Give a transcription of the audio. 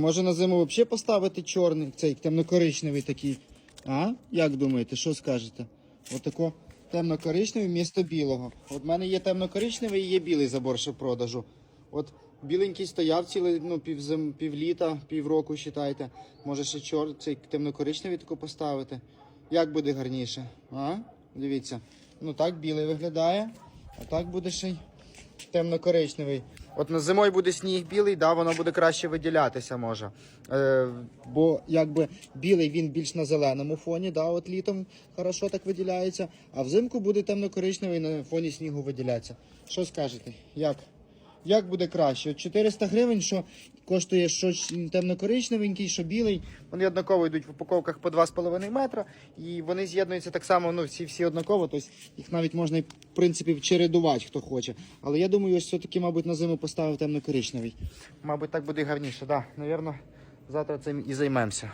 Може на зиму взагалі поставити чорний, цей темно-коричневий такий. А? Як думаєте, що скажете? Отако темно-коричневий вмісто білого. От в мене є темно-коричневий і є білий забор ще в продажу. От біленький стояв ціле, ну, пів, півліта, півроку, вважайте. Може ще чор, цей темно-коричневий тако поставити. Як буде гарніше? А? Дивіться. Ну так білий виглядає, а так буде ще й темно-коричневий. От на зимою буде сніг білий, да, воно буде краще виділятися може. Е, бо якби білий він більш на зеленому фоні, да, от літом хорошо так виділяється, а взимку буде темно-коричневий на фоні снігу виділятися. Що скажете? Як? Як буде краще? От 400 гривень, що коштує що темно-коричневенький, що білий. Вони однаково йдуть в упаковках по 2,5 метра, і вони з'єднуються так само, ну всі всі однаково, тобто їх навіть можна в принципі чередувати, хто хоче. Але я думаю, ось все-таки, мабуть, на зиму поставив темно-коричневий. Мабуть, так буде гарніше. Да. Навірно, завтра цим і займемося.